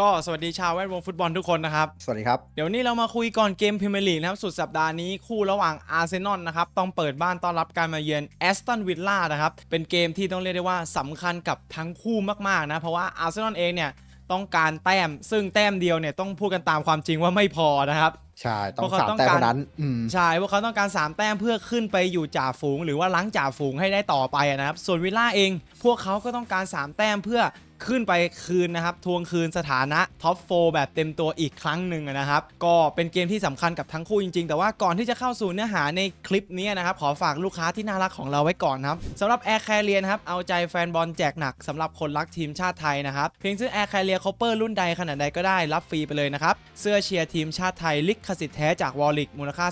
ก็สวัสดีชาวแวดวงฟุตบอลทุกคนนะครับ สวัสดีครับ เดี๋ยววนนี้เรามาคุยก่อนเกมพรีเมียร์ลีกนะครับ สุดสัปดาห์นี้คู่ระหว่างอาร์เซนอลนะครับ ต้องเปิดบ้านต้อนรับการมาเยือนแอสตันวิลล่านะครับ เป็นเกมที่ต้องเรียกได้ว่าสำคัญกับทั้งคู่มากๆนะ เพราะว่าอาร์เซนอลเองเนี่ยต้องการแต้ม ซึ่งแต้มเดียวเนี่ยต้องพูดกันตามความจริงว่าไม่พอนะครับใช่ต้อพวงกเขาสามต้องแต้มการเท่านั้นอืมใช่พวกเขาต้องการ 3 แต้มเพื่อขึ้นไปอยู่จ่าฝูง หรือว่าล้างจ่าฝูงให้ได้ต่อไปนะครับ ส่วนวิลล่าเอง พวกเขาก็ต้องการ 3 แต้มเพื่อ ขึ้นไปคืนนะครับ ทวงคืนสถานะท็อปโฟแบบเต็มตัวอีกครั้งหนึ่งนะครับ ก็เป็นเกมที่สำคัญกับทั้งคู่จริง ๆ แต่ว่าก่อนที่จะเข้าสู่เนื้อหาในคลิปนี้นะครับ ขอฝากลูกค้าที่น่ารักของเราไว้ก่อนครับสำหรับ Air Carrier นะครับ เอาใจแฟนบอลแจกหนักสำหรับคนรักทีมชาติไทยนะครับ เพียงซื้อ Air Carrier Copper รุ่นใดขนาดใดก็ได้รับฟรีไปเลยนะครับ เสื้อเชียร์ทีมชาติไทยลิขสิทธิ์แท้จากวอลลิกมูลค่า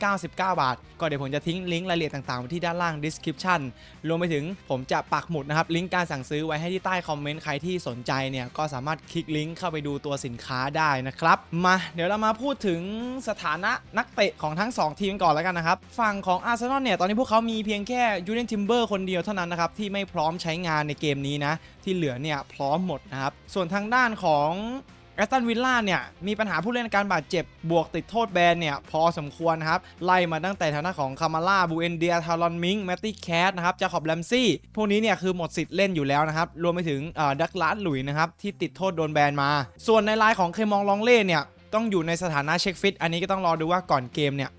399 บาท ก็เดี๋ยวผมจะทิ้งลิงก์รายละเอียดต่างๆไว้ที่ด้านล่าง description รวมไปถึงผมจะปักหมุดนะครับลิงก์การสั่งซื้อไว้ให้ที่ใต้คอมเมนต์รที่สนใจเนี่ยก็สามารถคลิกลิงก์เข้าไปดูตัวสินค้าได้นะครับ มาเดี๋ยวเรามาพูดถึงสถานะนักเตะของทั้ง 2 ทีมก่อนแล้วกันนะครับ ฝั่งของอาร์เซนอลเนี่ยตอนนี้พวกเขามีเพียงแค่ยูเนนทิมเบอร์คนเดียวเท่านั้นนะครับ ที่ไม่พร้อมใช้งานในเกมนี้นะ ที่เหลือเนี่ยพร้อมหมดนะครับ ส่วนทางด้านของ แอสตันวิลล่าเนี่ยมีปัญหาผู้เล่นการบาดเจ็บบวกติดโทษแบนเนี่ยพอสมควรครับไล่มาตั้งแต่ทางด้านของคามาล่าบูเอนเดียทารอนมิงแมตตี้แคทนะครับจาคอบแลมซี่พวกนี้เนี่ยคือหมดสิทธิ์เล่นอยู่แล้วนะครับรวมไปถึงดักลาสหลุยนะครับที่ติดโทษโดนแบนมา ส่วนในไลน์ของเคมองลองเล่เนี่ยต้องอยู่ในสถานะเช็คฟิต อันนี้ก็ต้องรอดูว่าก่อนเกมเนี่ย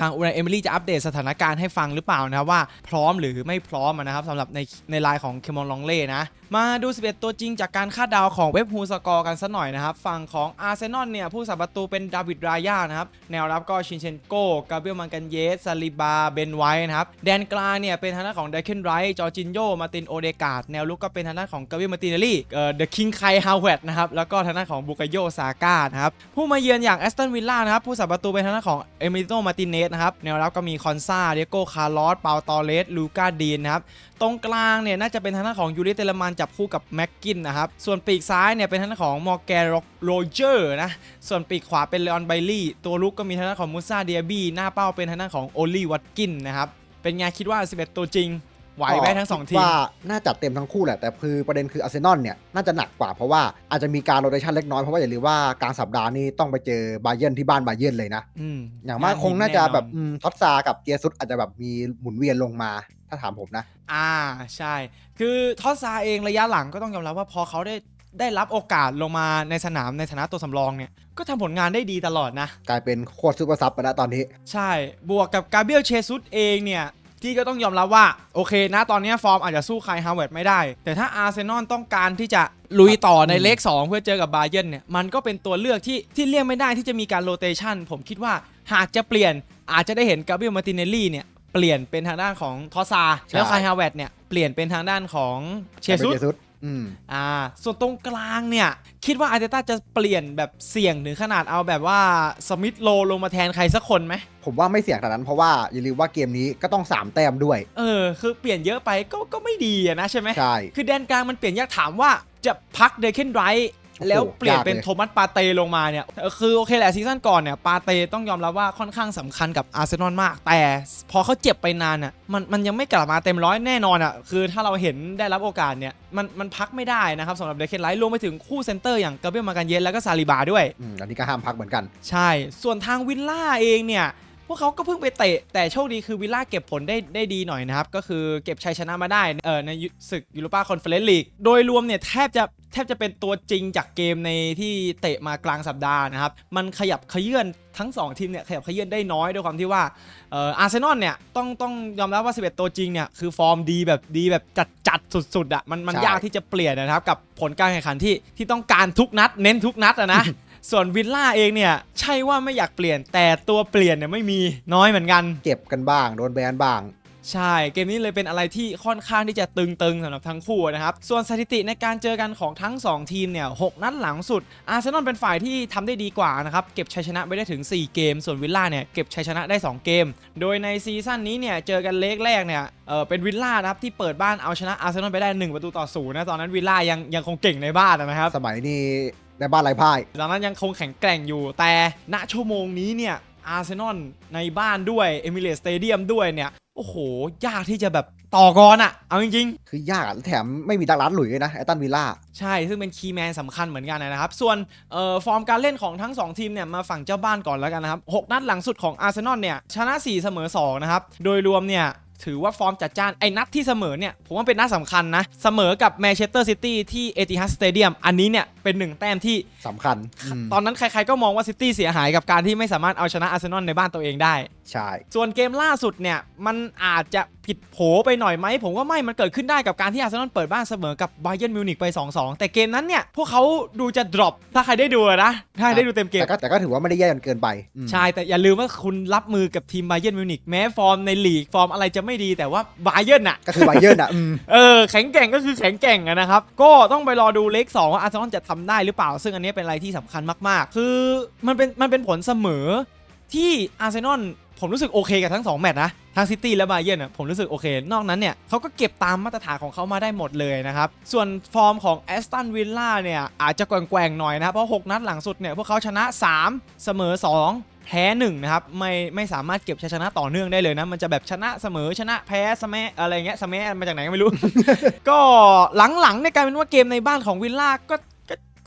ทางอูนายเอมิลี่จะอัปเดตสถานการณ์ให้ฟังหรือเปล่านะครับว่าพร้อมหรือไม่พร้อมนะครับสำหรับในในไลน์ของเคมอนลองเล่นะมาดู 11 ตัวจริงจากการคาดดาวของเว็บฮูสกอร์กันสัหน่อยนะครับ ฝั่งของอาร์เซนอลเนี่ย ผู้สับประตูเป็นดาวิดรายานะครับ แนวรับก็ชินเชนโกกาเบรียลมันกันเยสซาลิบา เบนไวท์นะครับ แดนกลางเนี่ย เป็นทางด้านของเดคเคนไรท์จอร์จินโย มาตินโอเดกาดแนวลุกก็เป็นทางด้านของกาเบรียลมาตินเนลี่เอ่อเดอะคิงไคฮาวเวตนะครับ แล้วก็ทางด้านของบุกโยซาก้านะครับ ผู้มาเยือนอย่างแอสตันวิลล่านะครับ ผู้สับประตูเป็นทางด้านของเอมิโตมาติเนสนะครับแนวรับก็มีคอนซาเดโกคาร์ลอสเปาตอเลสลูกาดีนนะครับตรงกลางเนี่ยน่าจะเป็นทางด้านของยูริเตเลมันจับคู่กับแม็กกินนะครับส่วนปีกซ้ายเนี่ยเป็นทางด้านของมอร์แกนโรเจอร์นะส่วนปีกขวาเป็นเลออนไบลี่ตัวลุกก็มีทางด้านของมูซาเดียบี้หน้าเป้าเป็นทางด้านของโอลี่วัตกินนะครับเป็นไงคิดว่า 11 ตัวจริง ไหวไหมทั้งสองทีม ว่าน่าจัดเต็มทั้งคู่แหละ แต่คือประเด็นคืออาร์เซนอลเนี่ย น่าจะหนักกว่าเพราะว่าอาจจะมีการโรเตชันเล็กน้อย เพราะว่าอย่าลืมว่ากลางสัปดาห์นี้ต้องไปเจอบาเยิร์นที่บ้านบาเยิร์นเลยนะ อืมอย่างมากคงน่าจะแบบอืมท็อตซากับเกียร์ซุดอาจจะแบบมีหมุนเวียนลงมา ถ้าถามผมนะ อ่าใช่ คือทอสซาเองระยะหลังก็ต้องยอมรับว่าพอเขาได้ได้รับโอกาสลงมาในสนามในฐานะตัวสำรองเนี่ยก็ทำผลงานได้ดีตลอดนะ กลายเป็นโคตรซูเปอร์ซับไปแล้วตอนนี้ ใช่ บวกกับกาเบรียลเชซุสเองเนี่ย ที่ก็ต้องยอมรับว่าโอเคนะตอนนี้ฟอร์มอาจจะสู้ใครฮาวเวิร์ดไม่ได้ แต่ถ้าอาร์เซนอลต้องการที่จะลุยต่อในเลข 2 เพื่อเจอกับบาเยิร์นเนี่ยมันก็เป็นตัวเลือกที่ที่เลี่ยงไม่ได้ที่จะมีการโรเตชันผมคิดว่าหากจะเปลี่ยนอาจจะได้เห็นกาเบรียลมาตินเนลลี่เนี่ยเปลี่ยนเป็นทางด้านของทอสซาใช่แล้วคายฮาวเวิร์ดเนี่ยเปลี่ยนเป็นทางด้านของเชซุสเกียร์ซุด อืมอ่า ส่วนตรงกลางเนี่ย คิดว่าอาร์เตต้าจะเปลี่ยนแบบเสี่ยงถึงขนาดเอาแบบว่าสมิธโลลงมาแทนใครสักคนไหม ผมว่าไม่เสี่ยงขนาดนั้นเพราะว่าอย่าลืมว่าเกมนี้ก็ต้องสามแต้มด้วย เออ คือเปลี่ยนเยอะไปก็ก็ไม่ดีอะนะใช่ไหม ใช่ คือแดนกลางมันเปลี่ยนยากถามว่าจะพักเดเคนไรท์โอ้โห แล้วเปลี่ยนเป็นยากเลยโทมัสปาเตลงมาเนี่ยเออคือโอเคแหละซีซั่นก่อนเนี่ยปาเตต้องยอมรับว่าค่อนข้างสำคัญกับอาร์เซนอลมาก แต่พอเขาเจ็บไปนานอะมันมันยังไม่กลับมาเต็มร้อยแน่นอนอะคือถ้าเราเห็นได้รับโอกาสเนี่ยมันมันพักไม่ได้นะครับสำหรับเดเคนไรท์รวมไปถึงคู่เซนเตอร์อย่างกาเบรียลมากันเยสแล้วก็ซาลิบาด้วยอืมอันนี้ก็ห้ามพักเหมือนกัน ใช่ ส่วนทางวิลล่าเองเนี่ยพ วกเขาก็เพิ่งไปเตะ แต่โชคดีคือวิลล่าเก็บผลได้ได้ดีหน่อยนะครับ ก็คือเก็บชัยชนะมาได้เออในศึกยูโรปาคอนเฟอเรนซ์ลีกโดยรวมเนี่ยแทบจะแทบจะเป็นตัวจริงจากเกมในที่เตะมากลางสัปดาห์นะครับ มันขยับขยื่นทั้ง 2 ทีมเนี่ยขยับขยื่นได้น้อยด้วยความที่ว่าเอ่ออาร์เซนอลเนี่ยต้องต้องยอมรับว่า 11 ตัวจริงเนี่ยคือฟอร์มดีแบบดีแบบจัดจัดๆสุดๆอะมันมันใช่ยากที่จะเปลี่ยนนะครับ กับผลการแข่งขันที่ที่ต้องการทุกนัด เน้นทุกนัดอะนะ ส่วนวิลล่าเองเนี่ยใช่ว่าไม่อยากเปลี่ยนแต่ตัวเปลี่ยนเนี่ยไม่มีน้อยเหมือนกันเจ็บกันบ้างโดนแบนบ้างใช่ เกมนี้เลยเป็นอะไรที่ค่อนข้างที่จะตึงๆสำหรับทั้งคู่นะครับ ส่วนสถิติในการเจอกันของทั้ง 2 ทีมเนี่ยหกนัดหลังสุด อาร์เซนอลเป็นฝ่ายที่ทำได้ดีกว่านะครับ เก็บชัยชนะไปได้ถึง 4 เกม ส่วนวิลล่าเนี่ยเก็บชัยชนะได้ 2 เกม โดยในซีซั่นนี้เนี่ยเจอกันเล็กแรกเนี่ยเออเป็นวิลล่านะครับที่เปิดบ้านเอาชนะอาร์เซนอลไปได้ 1 ประตูต่อศูนย์นะตอนนั้นวิลล่ายังยังคงเก่งในบ้านนะครับ สมัยนี้ ในบ้านไรพ่าย ดังนั้นยังคงแข็งแกร่งอยู่ แต่ณชั่วโมงนี้เนี่ยอาร์เซนอลในบ้านด้วยเอมิเรตสเตเดียมด้วยเนี่ย โอ้โห ยากที่จะแบบต่อก่อนอะเอาจริงคือยากอะแถมไม่มีดักลัสหลุยด้วยนะแอตตันวิลล่าๆใช่ ซึ่งเป็นคีย์แมนสำคัญเหมือนกันนะครับ ส่วนเอ่อฟอร์มการเล่นของทั้ง 2 ทีมเนี่ย มาฝั่งเจ้าบ้านก่อนแล้วกันนะครับ 6 นัดหลังสุดของอาร์เซนอลเนี่ย ชนะ 4 เสมอ 2 นะครับ โดยรวมเนี่ยถือว่าฟอร์มจัดจ้าน ไอ้นัดที่เสมอเนี่ย ผมว่าเป็นนัดสำคัญนะ เสมอกับแมนเชสเตอร์ซิตี้ที่เอติฮัดสเตเดียมอันนี้เนี่ย เป็นหนึ่งแต้มที่สำคัญอืมตอนนั้นใครๆก็มองว่าซิตี้เสียหายกับการที่ไม่สามารถเอาชนะอาร์เซนอลในบ้านตัวเองได้ ใช่ ส่วนเกมล่าสุดเนี่ย มันอาจจะผิดโผไปหน่อยไหม ผมว่าไม่มันเกิดขึ้นได้กับการที่อาร์เซนอลเปิดบ้านเสมอกับไบเย r n นมิวนิกไป 2-2 แต่เกมนั้นเนี่ยพวกเขาดูจะ drop ถ้าใครได้ดูอะนะถ้าใครได้ดูเต็มเกมแต่ก็แต่ก็ถือว่าไม่ได้แย่จนเกินไปอืมใช่แต่อย่าลืมว่าคุณรับมือกับทีมไบเย r n นมิวนิกแม้ฟอร์มในลีกฟอร์มอะไรจะไม่ดีแต่ว่าไบเย r n น่ะก็คือไบเยอร์นอะอืมเออแข็งแกร่งก็คือแข็งแกร่งอะนะครับก็ต้องไปรอดูเลข2ว่าอาร์เซนอลจะททำได้หรือเปล่า ซึ่งอันนี้เป็นอะไรที่สำคัญมากๆ คือมันเป็นมันเป็นผลเสมอที่อาร์เซนอลผมรู้สึกโอเคกับทั้ง 2 แมตช์นะทั้งซิตี้และบาเยิร์น่ะผมรู้สึกโอเค นอกนั้นเนี่ยเขาก็เก็บตามมาตรฐานของเขามาได้หมดเลยนะครับ ส่วนฟอร์มของแอสตันวิลล่าเนี่ยอาจจะแกว่งๆหน่อยนะเพราะ 6 นัดหลังสุดเนี่ยพวกเขาชนะ 3 เสมอ 2 แพ้1นะครับไม่ไม่สามารถเก็บชัยชนะต่อเนื่องได้เลยนะ มันจะแบบชนะเสมอชนะแพ้สมอะไรเงี้ยสมมาจากไหนก็ไม่รู้ ก็หลังๆเนี่ยกลายเป็นว่าเกมในบ้านของวิลล่าก็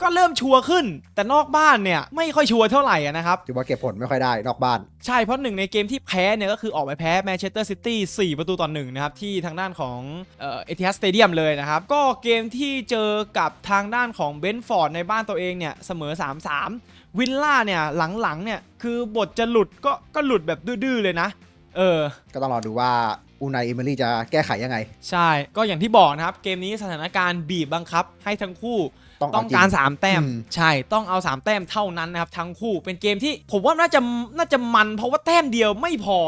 ก็ก็เริ่มชัวร์ขึ้น แต่นอกบ้านเนี่ยไม่ค่อยชัวร์เท่าไหร่อะนะครับ ถือว่าเก็บผลไม่ค่อยได้นอกบ้าน ใช่เพราะหนึ่งในเกมที่แพ้เนี่ยก็คือออกไปแพ้แมนเชสเตอร์ซิตี้4ประตูต่อหนึ่งนะครับ ที่ทางด้านของเอ่อเอทิฮัสสเตเดียมเลยนะครับ ก็เกมที่เจอกับทางด้านของเบนฟอร์ดในบ้านตัวเองเนี่ยเสมอ 3-3 วิลล่าเนี่ยหลังๆเนี่ยคือบทจะหลุดก็ก็หลุดแบบดื้อๆเลยนะ เออ ก็ต้องรอดูว่าอูนายเอเมรี่จะแก้ไขยังไง ใช่ก็อย่างที่บอกนะครับเกมนี้สถานการณ์บีบบังคับให้ทั้งคู่ ต้องต้เอาองจริงการ 3 แต้มอืมใช่ต้องเอา 3 แต้มเท่านั้นนะครับทั้งคู่เป็นเกมที่ผมว่าน่าจะน่าจะมันเพราะว่าแต้มเดียวไม่พอ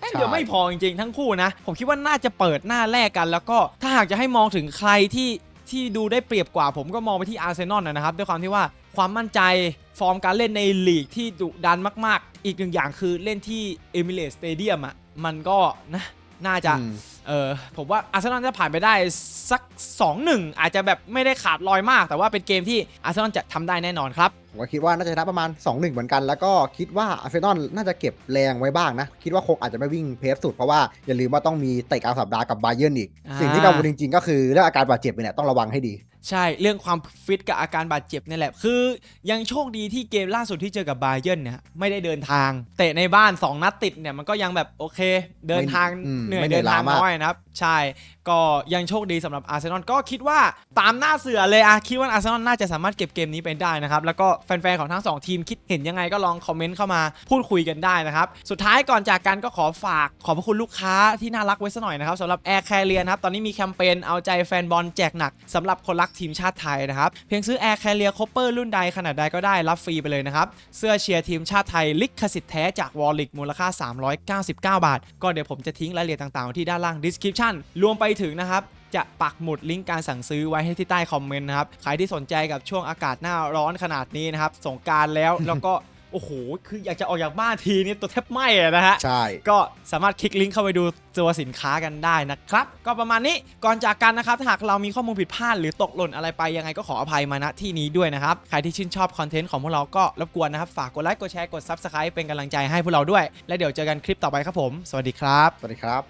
แต้มเดียวไม่พอจริงๆทั้งคู่นะ ผมคิดว่าน่าจะเปิดหน้าแรกกัน แล้วก็ถ้าหากจะให้มองถึงใครที่ที่ดูได้เปรียบกว่าผมก็มองไปที่อาร์เซนอลนะครับด้วยความที่ว่าความมั่นใจฟอร์มการเล่นในลีกที่ดุดันมาก ๆ อีกหนึ่งอย่างคือเล่นที่เอมิเรตสเตเดียมอะมันก็นะน่าจะอืม เออผมว่าอาร์เซนอลจะผ่านไปได้สัก 2-1 อาจจะแบบไม่ได้ขาดลอยมาก แต่ว่าเป็นเกมที่อาร์เซนอลจะทำได้แน่นอนครับผมก็คิดว่าน่าจะชนะประมาณ 2-1 เหมือนกัน แล้วก็คิดว่าอาร์เซนอลน่าจะเก็บแรงไว้บ้างนะ คิดว่าคงอาจจะไม่วิ่งเพสสุด เพราะว่าอย่าลืมว่าต้องมีเตะกลางสัปดาห์กับบาเยิร์นอีก สิ่งที่กังวลจริงๆ ก็คือเรื่องอาการบาดเจ็บเนี่ยต้องระวังให้ดี ใช่เรื่องความฟิตกับอาการบาดเจ็บนี่แหละ คือยังโชคดีที่เกมล่าสุดที่เจอกับบาเยิร์นเนี่ยไม่ได้เดินทาง เตะในบ้าน 2 นัดติดเนี่ยมันก็ยังแบบโอเค เดินทางอืมเหนื่อไม่ยเหนื่เดิอยนทางล้ามากน้อยนะครับ ใช่ก็ยังโชคดีสำหรับอาร์เซนอลก็คิดว่าตามหน้าเสือเลยอะคิดว่าอาร์เซนอลน่าจะสามารถเก็บเกมนี้ไปได้นะครับ แล้วก็แฟนๆของทั้งสองทีมคิดเห็นยังไงก็ลองคอมเมนต์เข้ามาพูดคุยกันได้นะครับ สุดท้ายก่อนจากกันก็ขอฝากขอบพระคุณลูกค้าที่น่ารักไว้สักหน่อยนะครับสำหรับ Air Carrier นะครับตอนนี้มีแคมเปญเอาใจแฟนบอลแจกหนักสำหรับคนรักทีมชาติไทยนะครับ เพียงซื้อ Air Carrier Copper รุ่นใดขนาดใดก็ได้รับฟรีไปเลยนะครับ เสื้อเชียร์ทีมชาติไทยลิขสิทธิ์แท้จากวอลลิกมูลค่า 399 บาท ก็เดี๋ยวผมจะทิ้งรายละเอียดต่างๆ ที่ด้านล่าง description รวมไปถึงนะครับจะปักหมุดลิงก์การสั่งซื้อไว้ให้ที่ใต้คอมเมนต์นะครับ ใครที่สนใจกับช่วงอากาศหน้าร้อนขนาดนี้นะครับ สงการแล้วแล้วก็ อ้โห คืออยากจะออกจากบ้านทีนี่ตัวแทบไหม้อะนะฮะ ใช่ ก็สามารถคลิกลิงก์เข้าไปดูตัวสินค้ากันได้นะครับ ก็ประมาณนี้ก่อนจากกันนะครับถ้าหากเรามีข้อมูลผิดพลาดหรือตกหล่นอะไรไปยังไงก็ขออภัยมาณที่นี้ด้วยนะครับ ใครที่ชื่นชอบคอนเทนต์ของพวกเราก็รบกวนนะครับ ฝากกดไลค์กดแชร์กด Subscribe เป็นกำลังใจให้พวกเราด้วย และเดี๋ยวเจอกันคลิปต่อไปครับผม สวัสดีครับ สวัสดีครับ